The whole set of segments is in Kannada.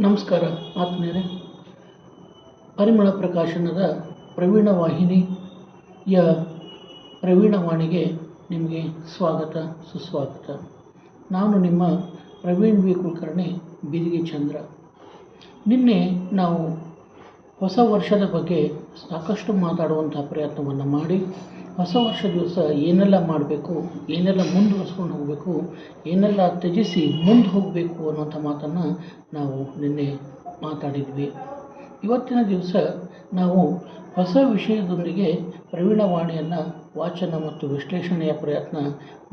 ನಮಸ್ಕಾರ. ಆತ್ಮೀಯರೇ, ಪರಿಮಳ ಪ್ರಕಾಶನದ ಪ್ರವೀಣ ವಾಹಿನಿಯ ಪ್ರವೀಣವಾಣಿಗೆ ನಿಮಗೆ ಸ್ವಾಗತ, ಸುಸ್ವಾಗತ. ನಾನು ನಿಮ್ಮ ಪ್ರವೀಣ್ ವಿ. ಕುಲಕರ್ಣಿ, ಬಿದಿಗೆ ಚಂದ್ರ. ನಿನ್ನೆ ನಾವು ಹೊಸ ವರ್ಷದ ಬಗ್ಗೆ ಸಾಕಷ್ಟು ಮಾತಾಡುವಂಥ ಪ್ರಯತ್ನವನ್ನು ಮಾಡಿ ಹೊಸ ವರ್ಷ ದಿವಸ ಏನೆಲ್ಲ ಮಾಡಬೇಕು, ಏನೆಲ್ಲ ಮುಂದುವರ್ಸ್ಕೊಂಡು ಹೋಗಬೇಕು, ಏನೆಲ್ಲ ತ್ಯಜಿಸಿ ಮುಂದೆ ಹೋಗಬೇಕು ಅನ್ನುವಂಥ ಮಾತನ್ನು ನಾವು ನಿನ್ನೆ ಮಾತಾಡಿದ್ವಿ. ಇವತ್ತಿನ ದಿವಸ ನಾವು ಹೊಸ ವಿಷಯದೊಂದಿಗೆ ಪ್ರವೀಣವಾಣಿಯನ್ನು ವಾಚನ ಮತ್ತು ವಿಶ್ಲೇಷಣೆಯ ಪ್ರಯತ್ನ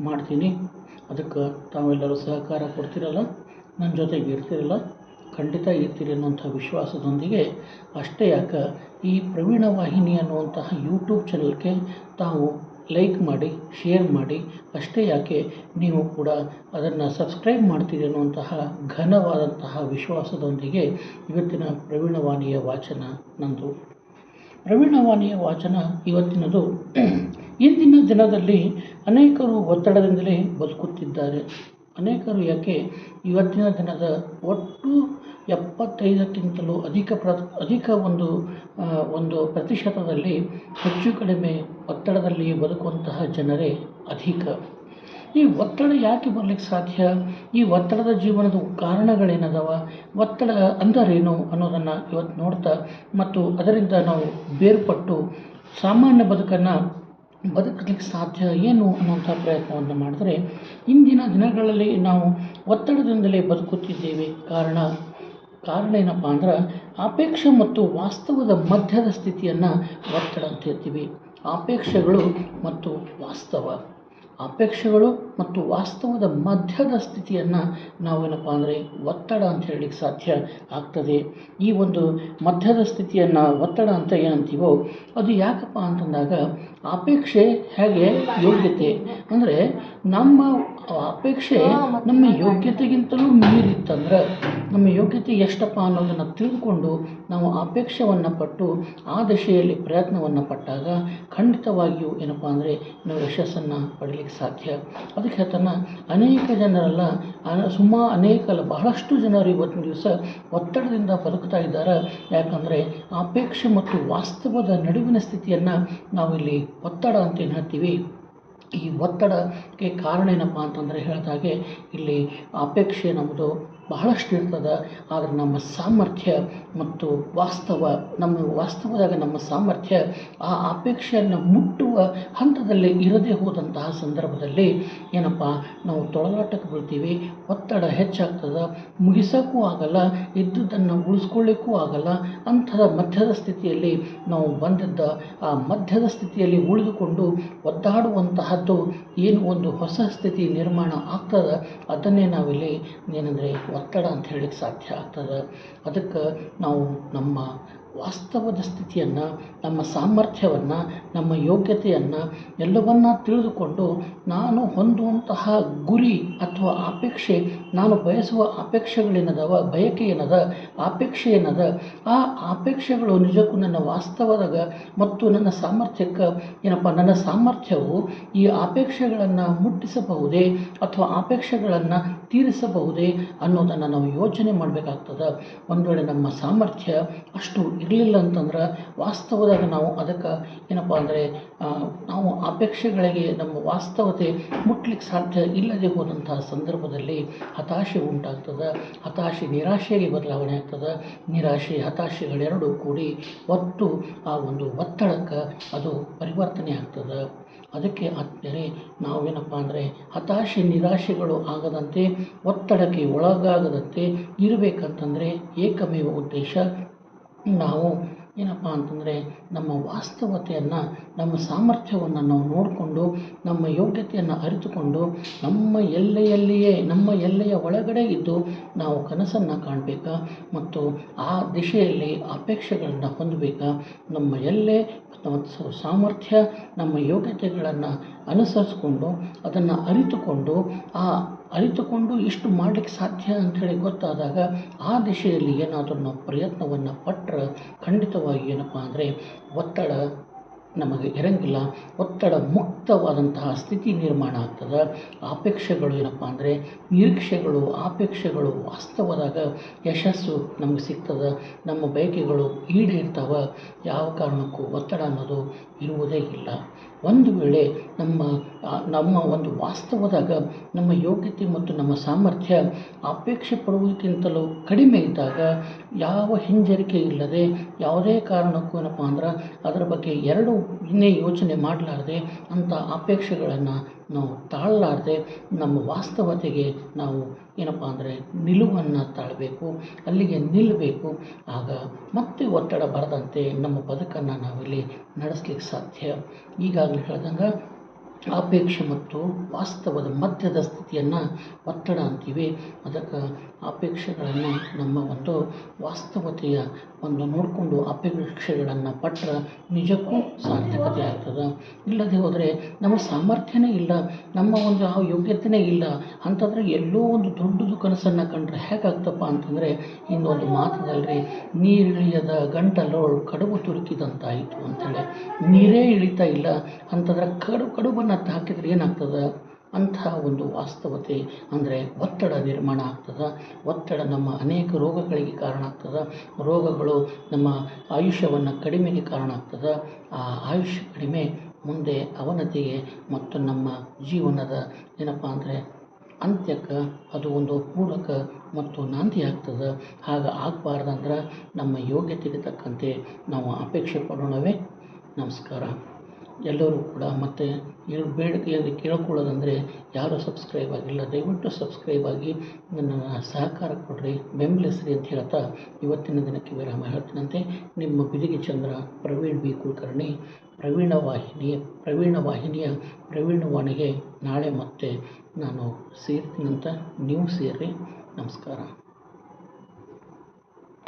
ಮಾಡ್ತೀನಿ. ಅದಕ್ಕೆ ತಾವೆಲ್ಲರೂ ಸಹಕಾರ ಕೊಡ್ತಿರಲ್ಲ? ನನ್ನ ಜೊತೆಗೆ ಇರ್ತಿರಲ್ಲ? ಖಂಡಿತ ಇರ್ತೀರಿ ಅನ್ನುವಂಥ ವಿಶ್ವಾಸದೊಂದಿಗೆ ಅಷ್ಟೇ ಯಾಕೆ, ಈ ಪ್ರವೀಣ ವಾಹಿನಿ ಅನ್ನುವಂತಹ ಯೂಟ್ಯೂಬ್ ಚಾನಲ್ಗೆ ತಾವು ಲೈಕ್ ಮಾಡಿ ಶೇರ್ ಮಾಡಿ, ಅಷ್ಟೇ ಯಾಕೆ ನೀವು ಕೂಡ ಅದನ್ನು ಸಬ್ಸ್ಕ್ರೈಬ್ ಮಾಡ್ತೀರಿ ಅನ್ನುವಂತಹ ಘನವಾದಂತಹ ವಿಶ್ವಾಸದೊಂದಿಗೆ ಇವತ್ತಿನ ಪ್ರವೀಣವಾಣಿಯ ವಾಚನ ನಂದು. ಪ್ರವೀಣವಾಣಿಯ ವಾಚನ ಇವತ್ತಿನದು, ಇಂದಿನ ದಿನದಲ್ಲಿ ಅನೇಕರು ಒತ್ತಡದಿಂದಲೇ ಬದುಕುತ್ತಿದ್ದಾರೆ. ಅನೇಕರು ಯಾಕೆ ಇವತ್ತಿನ ದಿನದ ಒಟ್ಟು ಎಪ್ಪತ್ತೈದಕ್ಕಿಂತಲೂ ಅಧಿಕ ಪ್ರ, ಅಧಿಕ ಒಂದು ಒಂದು ಪ್ರತಿಶತದಲ್ಲಿ ಹೆಚ್ಚು ಕಡಿಮೆ ಒತ್ತಡದಲ್ಲಿ ಬದುಕುವಂತಹ ಜನರೇ ಅಧಿಕ. ಈ ಒತ್ತಡ ಯಾಕೆ ಬರಲಿಕ್ಕೆ ಸಾಧ್ಯ? ಈ ಒತ್ತಡದ ಜೀವನದ ಕಾರಣಗಳೇನದವ? ಒತ್ತಡ ಅಂದರೇನು ಅನ್ನೋದನ್ನು ಇವತ್ತು ನೋಡ್ತಾ, ಮತ್ತು ಅದರಿಂದ ನಾವು ಬೇರ್ಪಟ್ಟು ಸಾಮಾನ್ಯ ಬದುಕನ್ನು ಬದುಕಲಿಕ್ಕೆ ಸಾಧ್ಯ ಏನು ಅನ್ನುವಂಥ ಪ್ರಯತ್ನವನ್ನು ಮಾಡಿದರೆ, ಇಂದಿನ ದಿನಗಳಲ್ಲಿ ನಾವು ಒತ್ತಡದಿಂದಲೇ ಬದುಕುತ್ತಿದ್ದೇವೆ. ಕಾರಣ ಕಾರಣ ಏನಪ್ಪ ಅಂದ್ರೆ, ಅಪೇಕ್ಷೆ ಮತ್ತು ವಾಸ್ತವದ ಮಧ್ಯದ ಸ್ಥಿತಿಯನ್ನು ಒತ್ತಡ ಅಂತ ಹೇಳ್ತೀವಿ. ಅಪೇಕ್ಷೆಗಳು ಮತ್ತು ವಾಸ್ತವ. ಅಪೇಕ್ಷೆಗಳು ಮತ್ತು ವಾಸ್ತವದ ಮಧ್ಯದ ಸ್ಥಿತಿಯನ್ನು ನಾವೇನಪ್ಪ ಅಂದರೆ ಒತ್ತಡ ಅಂತ ಹೇಳಲಿಕ್ಕೆ ಸಾಧ್ಯ ಆಗ್ತದೆ. ಈ ಒಂದು ಮಧ್ಯದ ಸ್ಥಿತಿಯನ್ನು ಒತ್ತಡ ಅಂತ ಏನಂತೀವೋ ಅದು ಯಾಕಪ್ಪ ಅಂತಂದಾಗ ಅಪೇಕ್ಷೆ ಹೇಗೆ ಯೋಗ್ಯತೆ? ಅಂದರೆ ನಮ್ಮ ಅಪೇಕ್ಷೆ ನಮ್ಮ ಯೋಗ್ಯತೆಗಿಂತಲೂ ಮೀರಿತ್ತಂದ್ರೆ ನಮ್ಮ ಯೋಗ್ಯತೆ ಎಷ್ಟಪ್ಪ ಅನ್ನೋದನ್ನು ತಿಳಿದುಕೊಂಡು ನಾವು ಅಪೇಕ್ಷೆಯನ್ನು ಪಟ್ಟು ಆ ದಿಶೆಯಲ್ಲಿ ಪ್ರಯತ್ನವನ್ನು ಪಟ್ಟಾಗ ಖಂಡಿತವಾಗಿಯೂ ಏನಪ್ಪ ಅಂದರೆ ನಾವು ಯಶಸ್ಸನ್ನು ಪಡೀಲಿಕ್ಕೆ ಸಾಧ್ಯ. ಅದಕ್ಕೆ ಹೇಳ್ತಾನೆ ಅನೇಕ ಜನರೆಲ್ಲ ಸುಮಾ ಅನೇಕ ಅಲ್ಲ ಬಹಳಷ್ಟು ಜನರು ಇವತ್ತಿನ ದಿವಸ ಒತ್ತಡದಿಂದ ಬದುಕ್ತಾ ಇದ್ದಾರೆ. ಯಾಕಂದರೆ ಅಪೇಕ್ಷೆ ಮತ್ತು ವಾಸ್ತವದ ನಡುವಿನ ಸ್ಥಿತಿಯನ್ನು ನಾವಿಲ್ಲಿ ಒತ್ತಡ ಅಂತ ಏನು ಹೇಳ್ತೀವಿ? ಈ ಒತ್ತಡಕ್ಕೆ ಕಾರಣ ಏನಪ್ಪ ಅಂತಂದರೆ ಹೇಳಿದಾಗೆ ಇಲ್ಲಿ ಅಪೇಕ್ಷೆ ನಮ್ಮದು ಬಹಳಷ್ಟು ಇರ್ತದೆ, ಆದರೆ ನಮ್ಮ ಸಾಮರ್ಥ್ಯ ಮತ್ತು ವಾಸ್ತವ, ನಮ್ಮ ವಾಸ್ತವದಾಗ ನಮ್ಮ ಸಾಮರ್ಥ್ಯ ಆ ಅಪೇಕ್ಷೆಯನ್ನು ಮುಟ್ಟುವ ಹಂತದಲ್ಲಿ ಇರದೇ ಹೋದಂತಹ ಸಂದರ್ಭದಲ್ಲಿ ಏನಪ್ಪ, ನಾವು ತೊಳಲಾಟಕ್ಕೆ ಬೀಳ್ತೀವಿ, ಒತ್ತಡ ಹೆಚ್ಚಾಗ್ತದೆ, ಮುಗಿಸೋಕ್ಕೂ ಆಗಲ್ಲ, ಇದ್ದುದನ್ನು ಉಳಿಸ್ಕೊಳ್ಳಿಕ್ಕೂ ಆಗಲ್ಲ, ಅಂಥದ ಮಧ್ಯದ ಸ್ಥಿತಿಯಲ್ಲಿ ನಾವು ಬಂದಿದ್ದ ಆ ಮಧ್ಯದ ಸ್ಥಿತಿಯಲ್ಲಿ ಉಳಿದುಕೊಂಡು ಒದ್ದಾಡುವಂತಹದ್ದು ಏನು ಒಂದು ಹೊಸ ಸ್ಥಿತಿ ನಿರ್ಮಾಣ ಆಗ್ತದೆ, ಅದನ್ನೇ ನಾವಿಲ್ಲಿ ಏನಂದರೆ ಒತ್ತಡ ಅಂತ ಹೇಳಲಿಕ್ಕೆ ಸಾಧ್ಯ. ಆಗ್ತದೆ ಅದಕ್ಕೆ ನಾವು ನಮ್ಮ ವಾಸ್ತವದ ಸ್ಥಿತಿಯನ್ನು, ನಮ್ಮ ಸಾಮರ್ಥ್ಯವನ್ನು, ನಮ್ಮ ಯೋಗ್ಯತೆಯನ್ನು ಎಲ್ಲವನ್ನ ತಿಳಿದುಕೊಂಡು ನಾನು ಹೊಂದುವಂತಹ ಗುರಿ ಅಥವಾ ಅಪೇಕ್ಷೆ, ನಾನು ಬಯಸುವ ಅಪೇಕ್ಷೆಗಳೇನದವ, ಬಯಕೆ ಏನದ, ಅಪೇಕ್ಷೆ ಏನದ, ಆ ಅಪೇಕ್ಷೆಗಳು ನಿಜಕ್ಕೂ ನನ್ನ ವಾಸ್ತವದಾಗ ಮತ್ತು ನನ್ನ ಸಾಮರ್ಥ್ಯಕ್ಕೆ ಏನಪ್ಪ, ನನ್ನ ಸಾಮರ್ಥ್ಯವು ಈ ಅಪೇಕ್ಷೆಗಳನ್ನು ಮುಟ್ಟಿಸಬಹುದೇ ಅಥವಾ ಅಪೇಕ್ಷೆಗಳನ್ನು ತೀರಿಸಬಹುದೇ ಅನ್ನೋದನ್ನು ನಾವು ಯೋಚನೆ ಮಾಡಬೇಕಾಗ್ತದೆ. ಒಂದು ವೇಳೆ ನಮ್ಮ ಸಾಮರ್ಥ್ಯ ಅಷ್ಟು ಇರಲಿಲ್ಲ ಅಂತಂದ್ರೆ ವಾಸ್ತವದಾಗ ನಾವು ಅದಕ್ಕೆ ಏನಪ್ಪ ಅಂದರೆ ನಾವು ಅಪೇಕ್ಷೆಗಳಿಗೆ ನಮ್ಮ ವಾಸ್ತವತೆ ಮುಟ್ಲಿಕ್ಕೆ ಸಾಧ್ಯ ಇಲ್ಲದೆ ಹೋದಂತಹ ಸಂದರ್ಭದಲ್ಲಿ ಹತಾಶೆ ಉಂಟಾಗ್ತದೆ. ಹತಾಶೆ ನಿರಾಶೆಗೆ ಬದಲಾವಣೆ ಆಗ್ತದೆ. ನಿರಾಶೆ ಹತಾಶೆಗಳೆರಡೂ ಕೂಡಿ ಒಟ್ಟು ಆ ಒಂದು ಒತ್ತಡಕ್ಕೆ ಅದು ಪರಿವರ್ತನೆ ಆಗ್ತದೆ. ಅದಕ್ಕೆ ಆದ್ಮೇಲೆ ನಾವೇನಪ್ಪ ಅಂದರೆ ಹತಾಶೆ ನಿರಾಶೆಗಳು ಆಗದಂತೆ, ಒತ್ತಡಕ್ಕೆ ಒಳಗಾಗದಂತೆ ಇರಬೇಕಂತಂದರೆ ಏಕಮೇವ ಉದ್ದೇಶ ನಾವು ಏನಪ್ಪ ಅಂತಂದರೆ ನಮ್ಮ ವಾಸ್ತವತೆಯನ್ನು ನಮ್ಮ ಸಾಮರ್ಥ್ಯವನ್ನು ನಾವು ನೋಡಿಕೊಂಡು, ನಮ್ಮ ಯೋಗ್ಯತೆಯನ್ನು ಅರಿತುಕೊಂಡು, ನಮ್ಮ ಎಲ್ಲೆಯಲ್ಲಿಯೇ, ನಮ್ಮ ಎಲ್ಲೆಯ ಒಳಗಡೆ ಇದ್ದು ನಾವು ಕನಸನ್ನು ಕಾಣಬೇಕಾ ಮತ್ತು ಆ ದಿಶೆಯಲ್ಲಿ ಅಪೇಕ್ಷೆಗಳನ್ನು ಹೊಂದಬೇಕಾ? ನಮ್ಮ ಎಲ್ಲೆ ಸಾಮರ್ಥ್ಯ, ನಮ್ಮ ಯೋಗ್ಯತೆಗಳನ್ನು ಅನುಸರಿಸ್ಕೊಂಡು, ಅದನ್ನು ಅರಿತುಕೊಂಡು, ಆ ಅರಿತುಕೊಂಡು ಇಷ್ಟು ಮಾಡಲಿಕ್ಕೆ ಸಾಧ್ಯ ಅಂಥೇಳಿ ಗೊತ್ತಾದಾಗ ಆ ದಿಶೆಯಲ್ಲಿ ಏನಾದರೂ ನಾವು ಪ್ರಯತ್ನವನ್ನು ಪಟ್ಟರೆ ಖಂಡಿತವಾಗಿ ಏನಪ್ಪ ಅಂದರೆ ಒತ್ತಡ ನಮಗೆ ಇರಂಗಿಲ್ಲ ಒತ್ತಡ ಮುಕ್ತವಾದಂತಹ ಸ್ಥಿತಿ ನಿರ್ಮಾಣ ಆಗ್ತದೆ. ಅಪೇಕ್ಷೆಗಳು ಏನಪ್ಪ ಅಂದರೆ, ನಿರೀಕ್ಷೆಗಳು ಆಪೇಕ್ಷೆಗಳು ವಾಸ್ತವದಾಗ ಯಶಸ್ಸು ನಮಗೆ ಸಿಗ್ತದೆ. ನಮ್ಮ ಬಯಕೆಗಳು ಈಡೇರ್ತಾವೆ. ಯಾವ ಕಾರಣಕ್ಕೂ ಒತ್ತಡ ಅನ್ನೋದು ಇರುವುದೇ ಇಲ್ಲ. ಒಂದು ವೇಳೆ ನಮ್ಮ ನಮ್ಮ ಒಂದು ವಾಸ್ತವದಾಗ ನಮ್ಮ ಯೋಗ್ಯತೆ ಮತ್ತು ನಮ್ಮ ಸಾಮರ್ಥ್ಯ ಅಪೇಕ್ಷೆ ಪಡುವುದಕ್ಕಿಂತಲೂ ಕಡಿಮೆ ಇದ್ದಾಗ ಯಾವ ಹಿಂಜರಿಕೆ ಇಲ್ಲದೆ ಯಾವುದೇ ಕಾರಣಕ್ಕೂ ಏನಪ್ಪ ಅಂದ್ರೆ ಅದರ ಬಗ್ಗೆ ಎರಡು ಇನ್ನೇ ಯೋಚನೆ ಮಾಡಲಾರ್ದೆ ಅಂಥ ಅಪೇಕ್ಷೆಗಳನ್ನು ನಾವು ತಾಳಲಾರ್ದೆ ನಮ್ಮ ವಾಸ್ತವತೆಗೆ ನಾವು ಏನಪ್ಪ ಅಂದರೆ ನಿಲುವನ್ನು ತಾಳಬೇಕು, ಅಲ್ಲಿಗೆ ನಿಲ್ಲಬೇಕು ಆಗ ಮತ್ತೆ ಒತ್ತಡ ಬರದಂತೆ ನಮ್ಮ ಬದುಕನ್ನು ನಾವಿಲ್ಲಿ ನಡೆಸ್ಲಿಕ್ಕೆ ಸಾಧ್ಯ. ಈಗಾಗಲೇ ಹೇಳ್ದಂಗೆ ಅಪೇಕ್ಷೆ ಮತ್ತು ವಾಸ್ತವದ ಮಧ್ಯದ ಸ್ಥಿತಿಯನ್ನು ಒತ್ತಡ ಅಂತೀವಿ. ಅದಕ್ಕೆ ಅಪೇಕ್ಷೆಗಳನ್ನು ನಮ್ಮ ಒಂದು ವಾಸ್ತವತೆಯ ಒಂದು ನೋಡಿಕೊಂಡು ಅಪೇಕ್ಷೆಗಳನ್ನು ಪಟ್ಟರೆ ನಿಜಕ್ಕೂ ಸಾರ್ಥಕತೆ ಆಗ್ತದೆ. ಇಲ್ಲದೆ ಹೋದರೆ ನಮ್ಮ ಸಾಮರ್ಥ್ಯನೇ ಇಲ್ಲ, ನಮ್ಮ ಒಂದು ಆ ಯೋಗ್ಯತೆಯೇ ಇಲ್ಲ ಅಂತಂದರೆ ಎಲ್ಲೋ ಒಂದು ದೊಡ್ಡದು ಕನಸನ್ನು ಕಂಡ್ರೆ ಹೇಗಾಗ್ತಪ್ಪ ಅಂತಂದರೆ ಇನ್ನೊಂದು ಮಾತದಲ್ರಿ, ನೀರಿಳಿಯದ ಗಂಟಲೋಳು ಕಡುಬು ತುರುಕಿದಂತಾಯಿತು ಅಂತೇಳಿ. ನೀರೇ ಇಳಿತಾ ಇಲ್ಲ ಅಂತಂದ್ರೆ ಕಡು ಕಡುಬನ್ನು ಹಾಕಿದ್ರೆ ಏನಾಗ್ತದೆ? ಅಂಥ ಒಂದು ವಾಸ್ತವತೆ, ಅಂದರೆ ಒತ್ತಡ ನಿರ್ಮಾಣ ಆಗ್ತದೆ. ಒತ್ತಡ ನಮ್ಮ ಅನೇಕ ರೋಗಗಳಿಗೆ ಕಾರಣ ಆಗ್ತದೆ. ರೋಗಗಳು ನಮ್ಮ ಆಯುಷ್ಯವನ್ನು ಕಡಿಮೆಗೆ ಕಾರಣ ಆಗ್ತದೆ. ಆ ಆಯುಷ್ಯ ಕಡಿಮೆ ಮುಂದೆ ಅವನತಿಗೆ ಮತ್ತು ನಮ್ಮ ಜೀವನದ ಏನಪ್ಪ ಅಂದರೆ ಅಂತ್ಯಕ್ಕೆ ಅದು ಒಂದು ಪೂರಕ ಮತ್ತು ನಾಂದಿ ಆಗ್ತದೆ. ಹಾಗೆ ಆಗಬಾರ್ದಂದ್ರೆ ನಮ್ಮ ಯೋಗ್ಯತೆಗೆ ತಕ್ಕಂತೆ ನಾವು ಅಪೇಕ್ಷೆ ಪಡೋಣವೇ. ನಮಸ್ಕಾರ. ಎಲ್ಲರೂ ಕೂಡ ಮತ್ತು ಏನು ಬೇಡಿಕೆಯಲ್ಲಿ ಕೇಳ್ಕೊಳ್ಳೋದಂದರೆ ಯಾರೂ ಸಬ್ಸ್ಕ್ರೈಬ್ ಆಗಿಲ್ಲ. ದಯವಿಟ್ಟು ಸಬ್ಸ್ಕ್ರೈಬ್ ಆಗಿ ನನ್ನ ಸಹಕಾರ ಕೊಡಿರಿ. ಬೆಂಬಲಿಸ್ರಿ ಅಂತ ಹೇಳ್ತಾ ಇವತ್ತಿನ ದಿನಕ್ಕೆ ವಿರಾಮ ಹೇಳ್ತೀನಂತೆ. ನಿಮ್ಮ ಬಿದಿಗೆ ಚಂದ್ರ, ಪ್ರವೀಣ್ ಬಿ ಕುಲಕರ್ಣಿ, ಪ್ರವೀಣ ವಾಹಿನಿಯ ಪ್ರವೀಣ ವಾಹಿನಿಯ ಪ್ರವೀಣವಾಣಿಗೆ ನಾಳೆ ಮತ್ತೆ ನಾನು ಸೇರ್ತೀನಂತ ನೀವು ಸೇರಿರಿ. ನಮಸ್ಕಾರ.